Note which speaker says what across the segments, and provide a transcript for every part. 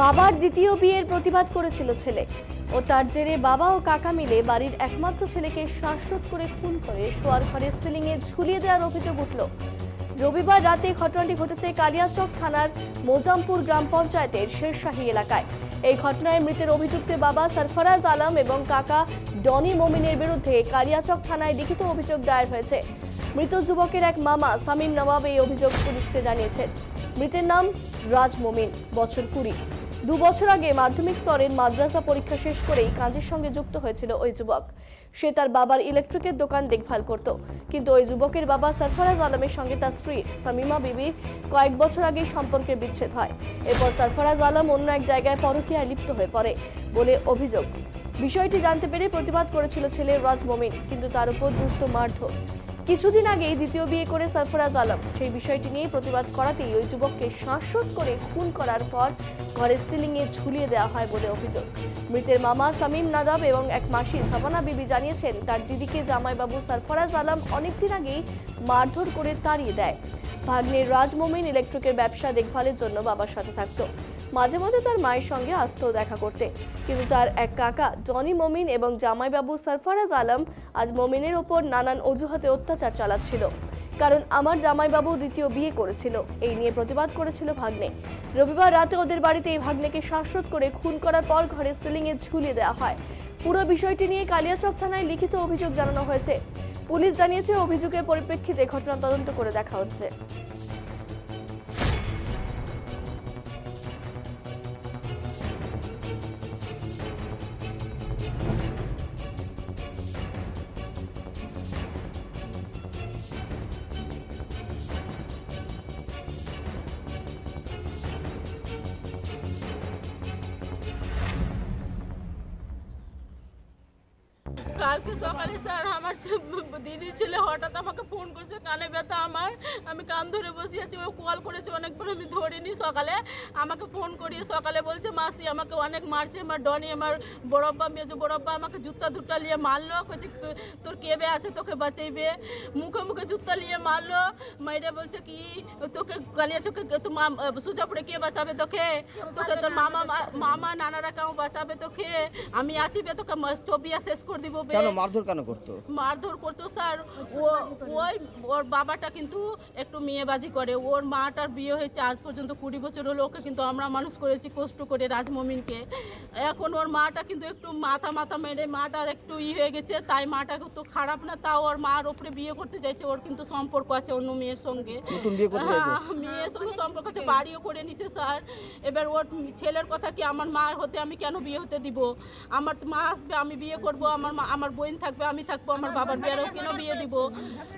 Speaker 1: বাবার দ্বিতীয় বিয়ের প্রতিবাদ করেছিল ছেলে। ও তার জেরে বাবা ও কাকা মিলে বাড়ির একমাত্র ছেলেকে শ্বাসরোধ করে খুন করে শোয়ার ঘরের সিলিংয়ে ঝুলিয়ে দেওয়ার অভিযোগ উঠল। রবিবার রাতে ঘটনাটি ঘটেছে কালিয়াচক থানার মোজামপুর গ্রাম পঞ্চায়েতের শেরশাহী এলাকায়। এই ঘটনায় মৃতের অভিযুক্ত বাবা সরফরাজ আলম এবং কাকা ডনি মমিনের বিরুদ্ধে কালিয়াচক থানায় লিখিত অভিযোগ দায়ের হয়েছে। মৃত যুবকের এক মামা সামিম নবাব এই অভিযোগ পুলিশকে জানিয়েছেন। মৃতের নাম রাজ মমিন, বছর কুড়ি। দু বছর আগে মাধ্যমিক স্তরের মাদ্রাসা পরীক্ষা শেষ করেই কাজের সঙ্গে যুক্ত হয়েছিল ওই যুবক। সে তার বাবার ইলেকট্রিকের দোকান দেখভাল করত। কিন্তু ওই যুবকের বাবা সরফরাজ আলমের সঙ্গে তার স্ত্রী সামিমা বিবির কয়েক বছর আগেই সম্পর্কের বিচ্ছেদ হয়। এরপর সরফরাজ আলম অন্য এক জায়গায় পরকীয়ায় লিপ্ত হয়ে পড়ে বলে অভিযোগ। বিষয়টি জানতে পেরে প্রতিবাদ করেছিল ছেলে রাজ মমিন, কিন্তু তার উপর দ্রুত মারধর। কিছুদিন আগেই দ্বিতীয় বিয়ে করে সরফরাজ আলম। সেই বিষয়টি নিয়ে প্রতিবাদ করাতেই ওই যুবককে শ্বাসরোধ করে খুন করার পর ঘরের সিলিংয়ে ঝুলিয়ে দেওয়া হয় বলে অভিযোগ। মৃতের মামা সামিম নাদাব এবং এক মাসি সাবানা বিবি জানিয়েছেন, তার দিদিকে জামাইবাবু সরফরাজ আলম অনেকদিন আগেই মারধর করে তাড়িয়ে দেয়। ভাগ্নের রাজমমিন ইলেকট্রিকের ব্যবসা দেখভালের জন্য বাবার সাথে থাকতো। মাঝে মাঝে তার মায়ের সঙ্গে আসতো দেখা করতে। কিন্তু তার এক কাকা, জনি মমিন এবং জামাইবাবু সরফরাজ আলম আজ মমিনের ওপর নানান অজুহাতে অত্যাচার চালাচ্ছিল। কারণ আমার জামাইবাবু দ্বিতীয় বিয়ে করেছিল। এই নিয়ে প্রতিবাদ করেছিল ভাগ্নে। রবিবার রাতে ওদের বাড়িতে এই ভাগ্নেকে শ্বাসরোধ করে খুন করার পর ঘরের সিলিংয়ে ঝুলিয়ে দেওয়া হয়। পুরো বিষয়টি নিয়ে কালিয়াচক থানায় লিখিত অভিযোগ জানানো হয়েছে। পুলিশ জানিয়েছে অভিযোগের পরিপ্রেক্ষিতে ঘটনা তদন্ত করে দেখা হচ্ছে।
Speaker 2: কালকে সকালে স্যার আমার দিদি ছেলে হঠাৎ আমাকে ফোন করছে, কানে ব্যথা আমার। আমি কান ধরে বসে আছি, ও কল করেছে অনেকবার, আমি ধরিনি সকালে। আমাকে ফোন করিয়ে সকালে বলছে, মাসি আমাকে অনেক মারছে, আমার ডনি, আমার বড়ব্বা, মেজো বড়ব্বা আমাকে জুতা দুটা নিয়ে মারলো। "তো- তোর কেবে আছে, তোকে বাঁচাইবে? মুখে মুখে জুতা নিয়ে মারলো। মাইরে বলছে, কি? তোকে কালিয়া চোখে তো সুজাপুরে কে বাঁচাবে তোকে? তোকে তোর মামা মামা, নানারা কেউ বাঁচাবে তোকে? আমি আসিবে তোকে চবিয়া শেষ করে দিব
Speaker 3: মারধর কেন করতো?
Speaker 2: মারধর করতো স্যার। ও ওই ওর বাবাটা কিন্তু একটু মেয়েবাজি করে। ওর মাটার বিয়ে হয়েছে আজ পর্যন্ত কুড়ি বছর হলো ওকে কিন্তু আমরা মানুষ করেছি কষ্ট করে রাজমমিনকে। এখন ওর মাটা কিন্তু একটু মাথা মাথা মেরে মাটার একটু ই হয়ে গেছে তাই মাটা তো খারাপ না তাও ওর মার ওপরে বিয়ে করতে চাইছে ওর কিন্তু সম্পর্ক আছে অন্য মেয়ের সঙ্গে? হ্যাঁ, মেয়ের সঙ্গে সম্পর্ক আছে বাড়িও করে নিচ্ছে স্যার। এবার ওর ছেলের কথা কি আমার মা হতে আমি কেন বিয়ে হতে দিব? আমার মা আসবে আমি বিয়ে করব আমার মা আমার বোন থাকবে আমি থাকব আমার বাবার বিয়েরও কেন বিয়ে দিব?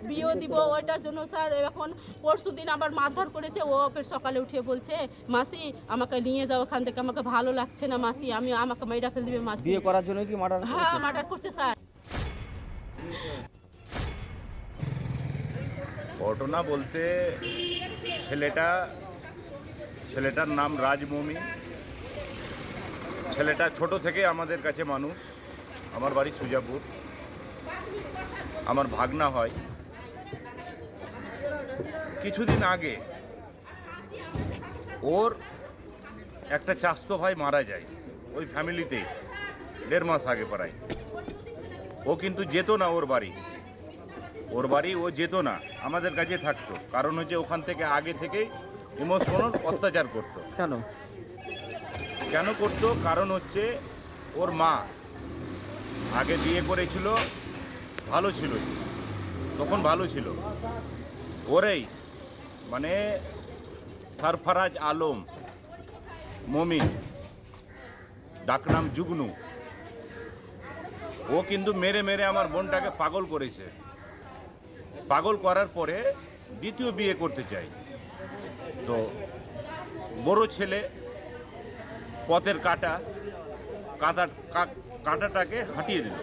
Speaker 2: বিয়েও দিব ওইটার জন্য স্যার এখন পরশু দিন আবার মারধর করেছে ও ফের সকালে উঠে বলছে মাসি আমাকে নিয়ে যাও ওখান থেকে আমাকে ভালো লাগছে না মাসি আমি আমাকে মাইরা ফেল দিবে মাসি।
Speaker 3: বিয়ে করার জন্য কি মার্ডার
Speaker 2: হ্যাঁ মার্ডার করছে স্যার।
Speaker 4: ঘটনা বলতে ছেলেটা ছেলেটার নাম রাজমমি। ছেলেটা ছোট থেকে আমাদের কাছে মানুষ। আমার বাড়ি সুজাপুর। আমার ভাগনা হয়। কিছুদিন আগে ওর একটা চাস্তো ভাই মারা যায় ওই ফ্যামিলিতেই দেড় মাস আগে প্রায়। ও কিন্তু যেত না ওর বাড়ি। ওর বাড়ি ও যেত না আমাদের কাছে থাকতো। কারণ হচ্ছে ওখান থেকে আগে থেকেই ইমোশনাল অত্যাচার করতো।
Speaker 3: কেন?
Speaker 4: কেন করতো? কারণ হচ্ছে ওর মা আগে বিয়ে করেছিল, ভালো ছিল। তখন ভালো ছিল। ওরেই মানে সরফরাজ আলম, মমিন, ডাকনাম জুগনু। ও কিন্তু মেরে মেরে আমার বোনটাকে পাগল করেছে। পাগল করার পরে দ্বিতীয় বিয়ে করতে চাই। তো বড় ছেলে, পথের কাটা কাঁটা কাঁটাটাকে হাঁটিয়ে দিল।